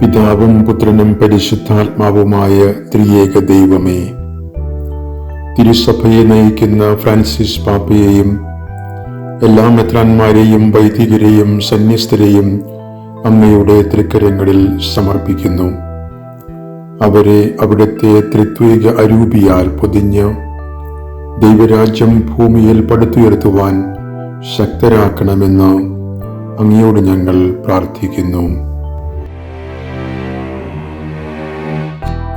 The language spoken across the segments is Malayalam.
പിതാവും പുത്രനും പരിശുദ്ധാത്മാവുമായ ത്രിയേക ദൈവമേ തിരുസഭയെ നയിക്കുന്ന ഫ്രാൻസിസ് പാപ്പയെയും എല്ലാ മെത്രാന്മാരെയും വൈദികരെയും സന്യസ്തരെയും അമ്മയുടെ തൃക്കരങ്ങളിൽ സമർപ്പിക്കുന്നു. അവരെ അവിടുത്തെ ത്രിത്വിക അരൂപിയാൽ പൊതിഞ്ഞ് ദൈവരാജ്യം ഭൂമിയിൽ പടുത്തുയർത്തുവാൻ ശക്തരാക്കണമെന്ന് അങ്ങയോട് ഞങ്ങൾ പ്രാർത്ഥിക്കുന്നു.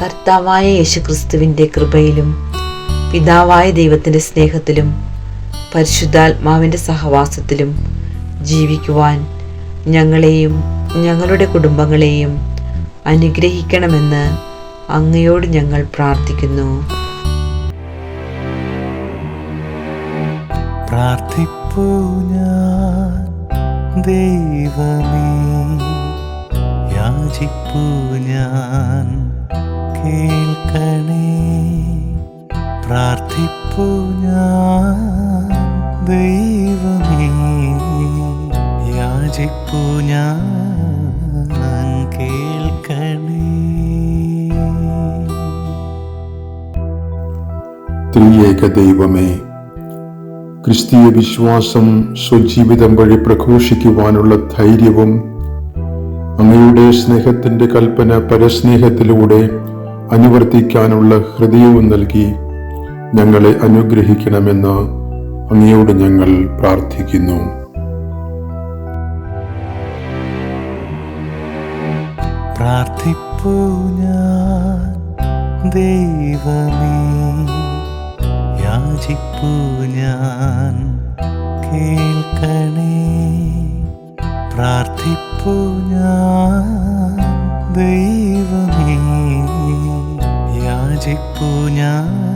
കർത്താവായ യേശുക്രിസ്തുവിന്റെ കൃപയിലും പിതാവായ ദൈവത്തിന്റെ സ്നേഹത്തിലും പരിശുദ്ധാത്മാവിന്റെ സഹവാസത്തിലും ജീവിക്കുവാൻ ഞങ്ങളെയും ഞങ്ങളുടെ കുടുംബങ്ങളെയും അനുഗ്രഹിക്കണമെന്ന് അങ്ങയോട് ഞങ്ങൾ പ്രാർത്ഥിക്കുന്നു. ദൈവമേ യാചിപ്പൂ ഞാൻ ഞാൻ കേൾക്കണേ. ത്രിയേക ദൈവമേ ക്രിസ്തീയ വിശ്വാസം സ്വജീവിതം വഴി പ്രഘോഷിക്കുവാനുള്ള ധൈര്യവും അങ്ങയുടെ സ്നേഹത്തിന്റെ കൽപ്പന പരസ്നേഹത്തിലൂടെ അനുവർത്തിക്കാനുള്ള ഹൃദയവും നൽകി ഞങ്ങളെ അനുഗ്രഹിക്കണമെന്ന് അങ്ങയോട് ഞങ്ങൾ പ്രാർത്ഥിക്കുന്നു. പ്രാർത്ഥിപ്പൂ ഞാൻ. ദൈവമേ യാചിപ്പൂ ഞാൻ. കേൾക്കണേ. പ്രാർത്ഥിപ്പൂ ഞാൻ. ദൈവമേ യാചിപ്പൂ ഞാൻ.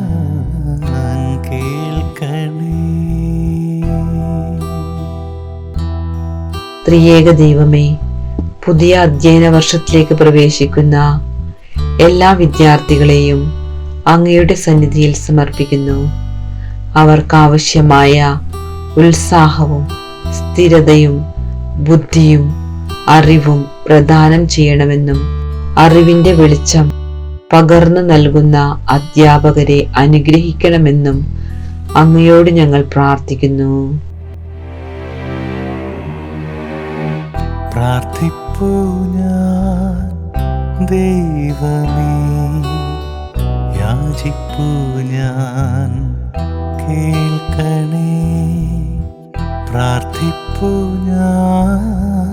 ത്രിയേക ദൈവമേ പുതിയ അധ്യയന വർഷത്തിലേക്ക് പ്രവേശിക്കുന്ന എല്ലാ വിദ്യാർത്ഥികളെയും അങ്ങയുടെ സന്നിധിയിൽ സമർപ്പിക്കുന്നു. അവർക്കാവശ്യമായ ഉത്സാഹവും സ്ഥിരതയും ബുദ്ധിയും അറിവും പ്രദാനം ചെയ്യണമെന്നും അറിവിന്റെ വെളിച്ചം പകർന്നു നൽകുന്ന അധ്യാപകരെ അനുഗ്രഹിക്കണമെന്നും അങ്ങയോട് ഞങ്ങൾ പ്രാർത്ഥിക്കുന്നു. പ്രാർത്ഥിപ്പൂ ഞാൻ ദൈവമേ. യാചിപ്പൂ ഞാൻ കേൾക്കണേ. പ്രാർത്ഥിപ്പൂ ഞാൻ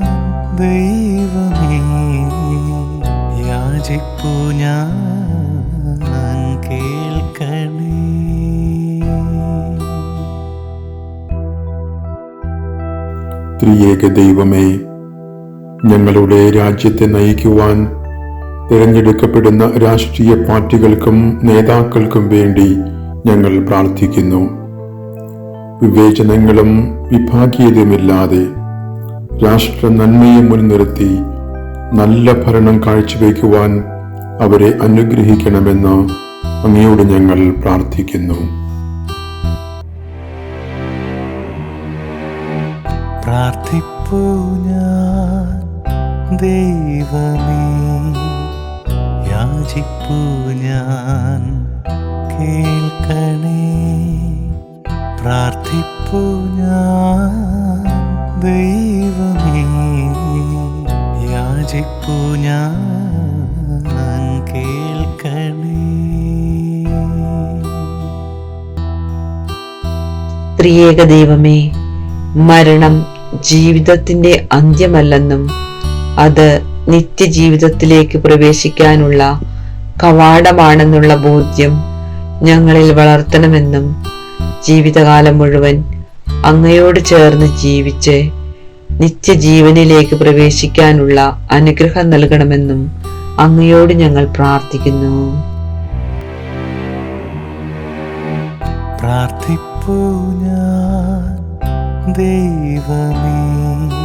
ദൈവമേ. യാചിപ്പൂ ഞാൻ കേൾക്കണേ. ത്രിയേക ദൈവമേ ഞങ്ങളുടെ രാജ്യത്തെ നയിക്കുവാൻ തിരഞ്ഞെടുക്കപ്പെടുന്ന രാഷ്ട്രീയ പാർട്ടികൾക്കും നേതാക്കൾക്കും വേണ്ടി ഞങ്ങൾ പ്രാർത്ഥിക്കുന്നു. വിവേചനങ്ങളും വിഭാഗീയതയുമില്ലാതെ രാഷ്ട്ര നന്മയെ മുൻനിർത്തി നല്ല ഭരണം കാഴ്ചവെക്കുവാൻ അവരെ അനുഗ്രഹിക്കണമെന്ന് അങ്ങയോട് ഞങ്ങൾ പ്രാർത്ഥിക്കുന്നു. പ്രാർത്ഥിപ്പൂ ഞാൻ ദൈവമേ യാചിപ്പൂ ഞാൻ കേൾക്കണേ. പ്രാർത്ഥിപ്പൂ ഞാൻ ദൈവമേ യാചിപ്പൂ ഞാൻ കേൾക്കണേ. ത്രിയേക ദൈവമേ മരണം ജീവിതത്തിന്റെ അന്ത്യമല്ലെന്നും അത് നിത്യജീവിതത്തിലേക്ക് പ്രവേശിക്കാനുള്ള കവാടമാണെന്നുള്ള ബോധ്യം ഞങ്ങളിൽ വളർത്തണമെന്നും ജീവിതകാലം മുഴുവൻ അങ്ങയോട് ചേർന്ന് ജീവിച്ച് നിത്യജീവനിലേക്ക് പ്രവേശിക്കാനുള്ള അനുഗ്രഹം നൽകണമെന്നും അങ്ങയോട് ഞങ്ങൾ പ്രാർത്ഥിക്കുന്നു. പ്രാർത്ഥിപ്പൂ ഞാൻ ദൈവമേ.